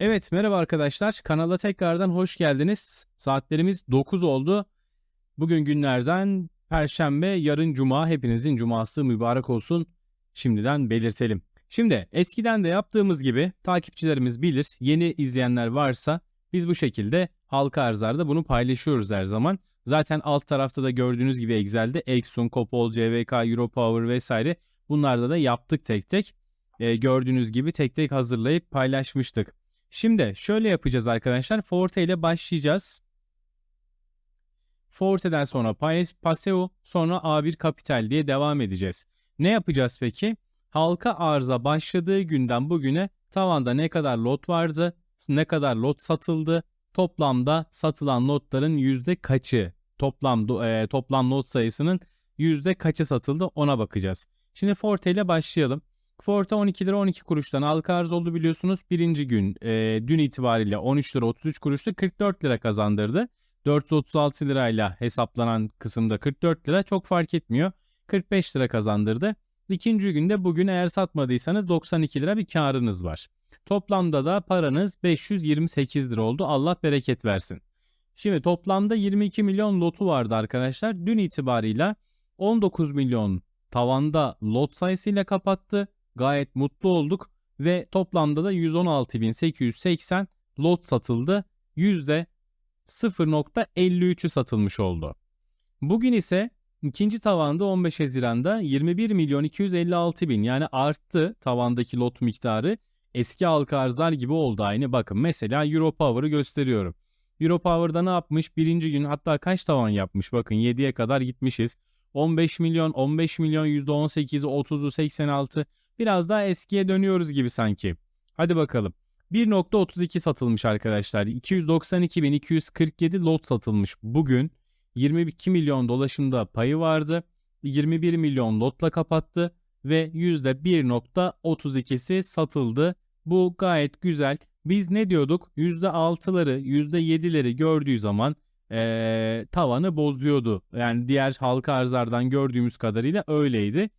Evet merhaba arkadaşlar. Kanala tekrardan hoş geldiniz. Saatlerimiz 9 oldu. Bugün günlerden Perşembe, yarın Cuma. Hepinizin cuması mübarek olsun. Şimdiden belirtelim. Şimdi eskiden de yaptığımız gibi takipçilerimiz bilir. Yeni izleyenler varsa biz bu şekilde halka arzlarda bunu paylaşıyoruz her zaman. Zaten alt tarafta da gördüğünüz gibi Excel'de Exxon, Copol, CVK, Europower vesaire bunlarda da yaptık tek tek. Ee, gördüğünüz gibi tek tek hazırlayıp paylaşmıştık. Şimdi şöyle yapacağız arkadaşlar. Forte ile başlayacağız. Forte'den sonra Paseo, sonra A1 Kapital diye devam edeceğiz. Ne yapacağız peki? Halka arıza başladığı günden bugüne tavanda ne kadar lot vardı, ne kadar lot satıldı, toplamda satılan lotların yüzde kaçı, toplam e, toplam lot sayısının yüzde kaçı satıldı ona bakacağız. Şimdi Forte ile başlayalım. Forte 12 lira 12 kuruştan halka arz oldu biliyorsunuz. Birinci gün e, dün itibariyle 13 lira 33 kuruşta 44 lira kazandırdı. 436 lirayla hesaplanan kısımda 44 lira çok fark etmiyor. 45 lira kazandırdı. İkinci günde bugün eğer satmadıysanız 92 lira bir karınız var. Toplamda da paranız 528 lira oldu. Allah bereket versin. Şimdi toplamda 22 milyon lotu vardı arkadaşlar. Dün itibarıyla 19 milyon tavanda lot sayısıyla kapattı. Gayet mutlu olduk ve toplamda da 116.880 lot satıldı. %0.53'ü satılmış oldu. Bugün ise ikinci tavanda 15 Haziran'da 21 milyon 256 bin yani arttı tavandaki lot miktarı. Eski halka arzlar gibi oldu aynı. Bakın mesela Europower'ı gösteriyorum. Europower'da ne yapmış? Birinci gün hatta kaç tavan yapmış? Bakın 7'ye kadar gitmişiz. 15 milyon, 15 milyon, %18'i, 30'u, 86. Biraz daha eskiye dönüyoruz gibi sanki. Hadi bakalım. 1.32 satılmış arkadaşlar. 292.247 lot satılmış bugün. 22 milyon dolaşımda payı vardı. 21 milyon lotla kapattı ve %1.32'si satıldı. Bu gayet güzel. Biz ne diyorduk? %6'ları, %7'leri gördüğü zaman ee, tavanı bozuyordu. Yani diğer halka arzlardan gördüğümüz kadarıyla öyleydi.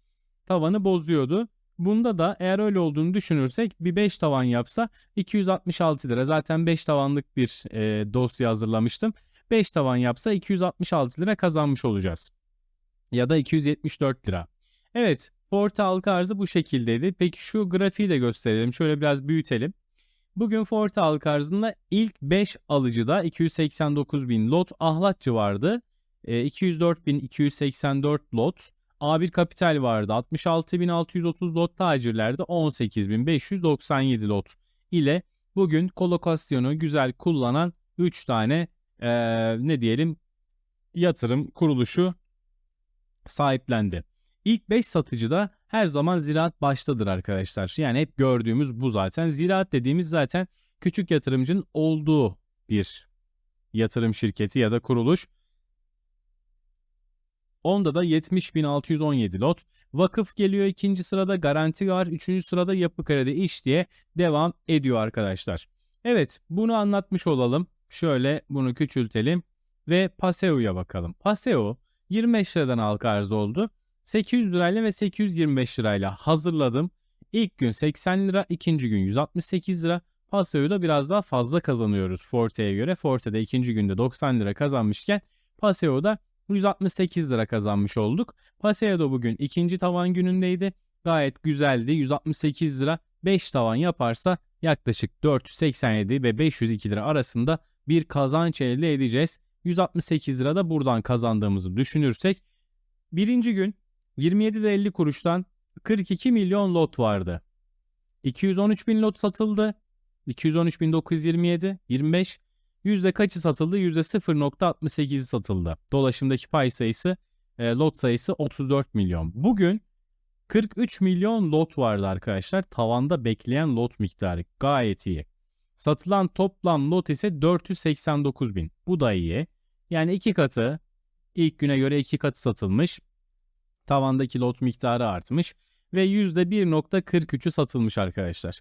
Tavanı bozuyordu. Bunda da eğer öyle olduğunu düşünürsek bir 5 tavan yapsa 266 lira. Zaten 5 tavanlık bir e, dosya hazırlamıştım. 5 tavan yapsa 266 lira kazanmış olacağız. Ya da 274 lira. Evet Forte halka arzı bu şekildeydi. Peki şu grafiği de gösterelim. Şöyle biraz büyütelim. Bugün Forte halka arzında ilk 5 alıcıda 289 bin lot ahlatçı vardı. E, 204 bin 284 lot. A1 Kapital vardı. 66.630 lot tacirlerde 18.597 lot ile bugün kolokasyonu güzel kullanan 3 tane ee, ne diyelim yatırım kuruluşu sahiplendi. İlk 5 satıcı da her zaman ziraat baştadır arkadaşlar. Yani hep gördüğümüz bu zaten. Ziraat dediğimiz zaten küçük yatırımcının olduğu bir yatırım şirketi ya da kuruluş. Onda da 70.617 lot. Vakıf geliyor ikinci sırada garanti var. Üçüncü sırada yapı kredi iş diye devam ediyor arkadaşlar. Evet bunu anlatmış olalım. Şöyle bunu küçültelim ve Paseo'ya bakalım. Paseo 25 liradan halka arz oldu. 800 lirayla ve 825 lirayla hazırladım. İlk gün 80 lira, ikinci gün 168 lira. Paseo'yu da biraz daha fazla kazanıyoruz Forte'ye göre. Forte'de ikinci günde 90 lira kazanmışken Paseo'da 168 lira kazanmış olduk. Paseo bugün ikinci tavan günündeydi. Gayet güzeldi. 168 lira 5 tavan yaparsa yaklaşık 487 ve 502 lira arasında bir kazanç elde edeceğiz. 168 lira da buradan kazandığımızı düşünürsek birinci gün 27.50 kuruştan 42 milyon lot vardı. 213 bin lot satıldı. 213.927, 25. Yüzde kaçı satıldı? Yüzde 0.68'i satıldı. Dolaşımdaki pay sayısı, e, lot sayısı 34 milyon. Bugün 43 milyon lot vardı arkadaşlar. Tavanda bekleyen lot miktarı gayet iyi. Satılan toplam lot ise 489 bin. Bu da iyi. Yani iki katı ilk güne göre iki katı satılmış. Tavandaki lot miktarı artmış ve %1.43'ü satılmış arkadaşlar.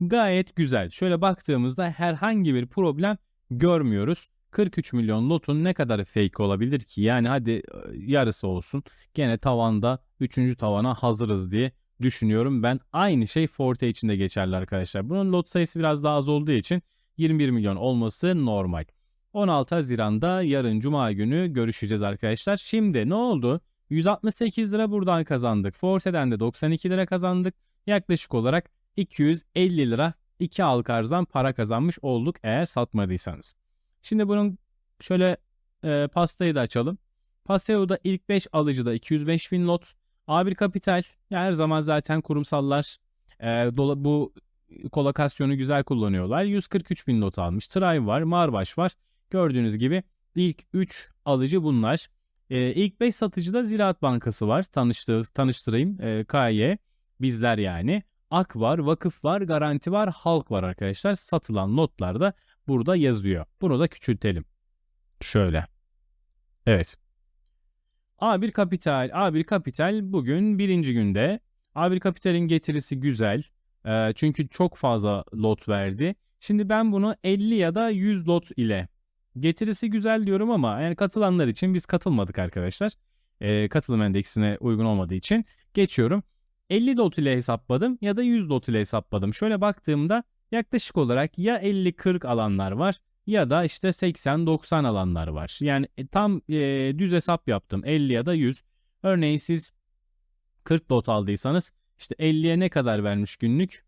Gayet güzel. Şöyle baktığımızda herhangi bir problem görmüyoruz. 43 milyon lotun ne kadar fake olabilir ki? Yani hadi e, yarısı olsun. Gene tavanda 3. tavana hazırız diye düşünüyorum ben. Aynı şey Forte için de geçerli arkadaşlar. Bunun lot sayısı biraz daha az olduğu için 21 milyon olması normal. 16 Haziran'da yarın Cuma günü görüşeceğiz arkadaşlar. Şimdi ne oldu? 168 lira buradan kazandık. Forte'den de 92 lira kazandık. Yaklaşık olarak 250 lira iki halka arzdan para kazanmış olduk eğer satmadıysanız. Şimdi bunun şöyle e, pastayı da açalım. Paseo'da ilk 5 alıcıda 205 bin lot. A1 Kapital ya her zaman zaten kurumsallar e, dola, bu kolokasyonu güzel kullanıyorlar. 143 bin lot almış. Tray var, Marbaş var. Gördüğünüz gibi ilk 3 alıcı bunlar. E, ilk 5 satıcıda Ziraat Bankası var. Tanıştır, tanıştırayım. E, KY bizler yani. Ak var, vakıf var, garanti var, halk var arkadaşlar. Satılan notlar da burada yazıyor. Bunu da küçültelim. Şöyle. Evet. A1 Kapital. A1 Kapital bugün birinci günde. A1 Kapital'in getirisi güzel. E, çünkü çok fazla lot verdi. Şimdi ben bunu 50 ya da 100 lot ile getirisi güzel diyorum ama yani katılanlar için biz katılmadık arkadaşlar. E, katılım endeksine uygun olmadığı için geçiyorum. 50 lot ile hesapladım ya da 100 lot ile hesapladım. Şöyle baktığımda yaklaşık olarak ya 50-40 alanlar var ya da işte 80-90 alanlar var. Yani e, tam e, düz hesap yaptım 50 ya da 100. Örneğin siz 40 lot aldıysanız işte 50'ye ne kadar vermiş günlük?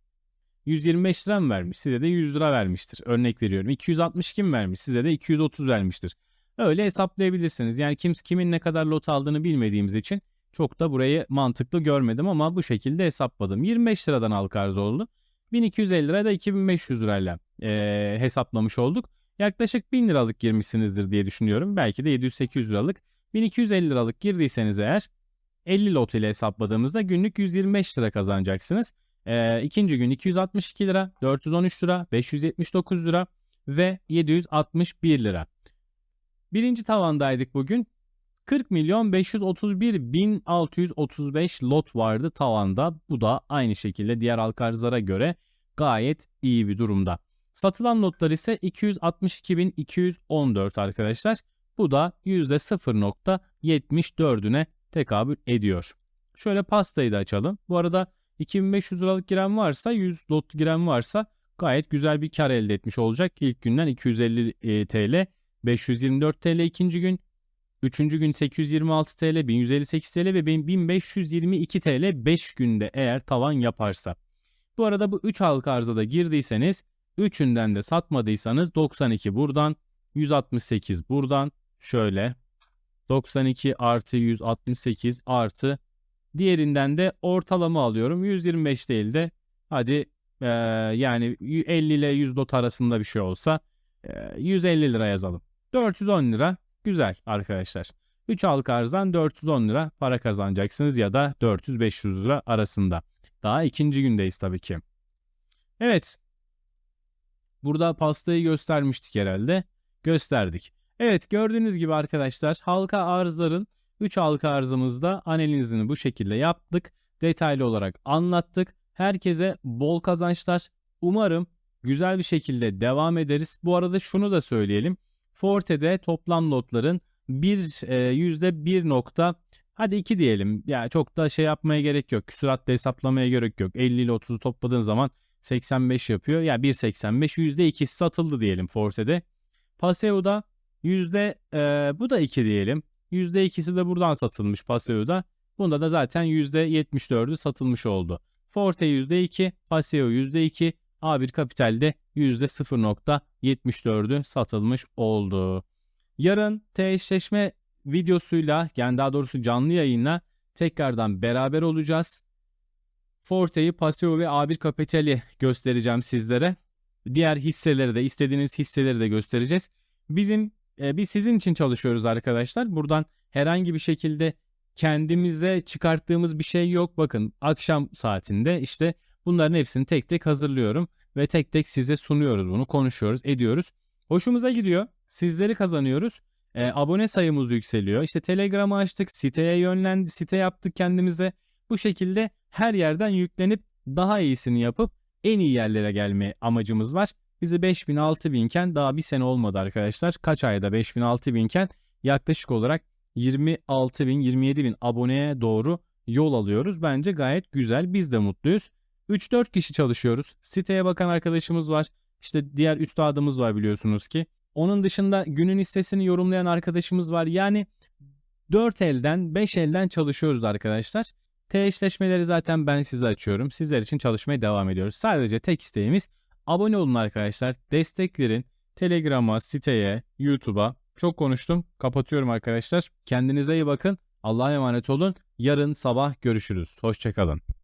125 lira mı vermiş? Size de 100 lira vermiştir. Örnek veriyorum. 260 kim vermiş? Size de 230 vermiştir. Öyle hesaplayabilirsiniz. Yani kim kimin ne kadar lot aldığını bilmediğimiz için çok da burayı mantıklı görmedim ama bu şekilde hesapladım. 25 liradan halka arz oldu. 1250 lira da 2500 lirayla e, hesaplamış olduk. Yaklaşık 1000 liralık girmişsinizdir diye düşünüyorum. Belki de 700-800 liralık. 1250 liralık girdiyseniz eğer 50 lot ile hesapladığımızda günlük 125 lira kazanacaksınız. E, ikinci gün 262 lira, 413 lira, 579 lira ve 761 lira. Birinci tavandaydık bugün. 40 milyon 531 bin 635 lot vardı tavanda. Bu da aynı şekilde diğer halka arzlara göre gayet iyi bir durumda. Satılan lotlar ise 262.214 arkadaşlar. Bu da %0.74'üne tekabül ediyor. Şöyle pastayı da açalım. Bu arada 2500 liralık giren varsa 100 lot giren varsa gayet güzel bir kar elde etmiş olacak. İlk günden 250 TL, 524 TL ikinci gün, Üçüncü gün 826 TL, 1158 TL ve 1522 TL 5 günde eğer tavan yaparsa. Bu arada bu 3 halka arzada girdiyseniz 3'ünden de satmadıysanız 92 buradan, 168 buradan şöyle 92 artı 168 artı diğerinden de ortalama alıyorum. 125 değil de hadi e, yani 50 ile 100 dot arasında bir şey olsa e, 150 lira yazalım. 410 lira Güzel arkadaşlar. 3 halka arzdan 410 lira para kazanacaksınız ya da 400-500 lira arasında. Daha ikinci gündeyiz tabii ki. Evet. Burada pastayı göstermiştik herhalde. Gösterdik. Evet gördüğünüz gibi arkadaşlar halka arzların 3 halka arzımızda analizini bu şekilde yaptık. Detaylı olarak anlattık. Herkese bol kazançlar. Umarım güzel bir şekilde devam ederiz. Bu arada şunu da söyleyelim. Forte'de toplam notların bir e, yüzde bir nokta hadi 2 diyelim. Yani çok da şey yapmaya gerek yok. Küsuratla hesaplamaya gerek yok. 50 ile 30'u topladığın zaman 85 yapıyor. Ya yani 1.85 yüzde ikisi satıldı diyelim Forte'de. Paseo'da yüzde e, bu da 2 diyelim. Yüzde ikisi de buradan satılmış Paseo'da. Bunda da zaten yüzde 74'ü satılmış oldu. Forte yüzde 2, Paseo yüzde 2, A1 Kapital'de %0.74'ü satılmış oldu. Yarın T videosuyla yani daha doğrusu canlı yayınla tekrardan beraber olacağız. Forte'yi, Paseo ve A1 Kapital'i göstereceğim sizlere. Diğer hisseleri de istediğiniz hisseleri de göstereceğiz. Bizim e, biz sizin için çalışıyoruz arkadaşlar. Buradan herhangi bir şekilde kendimize çıkarttığımız bir şey yok. Bakın akşam saatinde işte bunların hepsini tek tek hazırlıyorum ve tek tek size sunuyoruz bunu, konuşuyoruz, ediyoruz. Hoşumuza gidiyor. Sizleri kazanıyoruz. E, abone sayımız yükseliyor. İşte Telegram'ı açtık, siteye yönlendi, site yaptık kendimize. Bu şekilde her yerden yüklenip daha iyisini yapıp en iyi yerlere gelme amacımız var. Bizi 5000 6000 iken daha bir sene olmadı arkadaşlar. Kaç ayda 5000 6000 iken yaklaşık olarak 26 bin 27 bin aboneye doğru yol alıyoruz. Bence gayet güzel. Biz de mutluyuz. 3-4 kişi çalışıyoruz. Siteye bakan arkadaşımız var. İşte diğer üstadımız var biliyorsunuz ki. Onun dışında günün hissesini yorumlayan arkadaşımız var. Yani 4 elden 5 elden çalışıyoruz arkadaşlar. T zaten ben size açıyorum. Sizler için çalışmaya devam ediyoruz. Sadece tek isteğimiz abone olun arkadaşlar. Destek verin. Telegram'a, siteye, YouTube'a. Çok konuştum. Kapatıyorum arkadaşlar. Kendinize iyi bakın. Allah'a emanet olun. Yarın sabah görüşürüz. Hoşçakalın.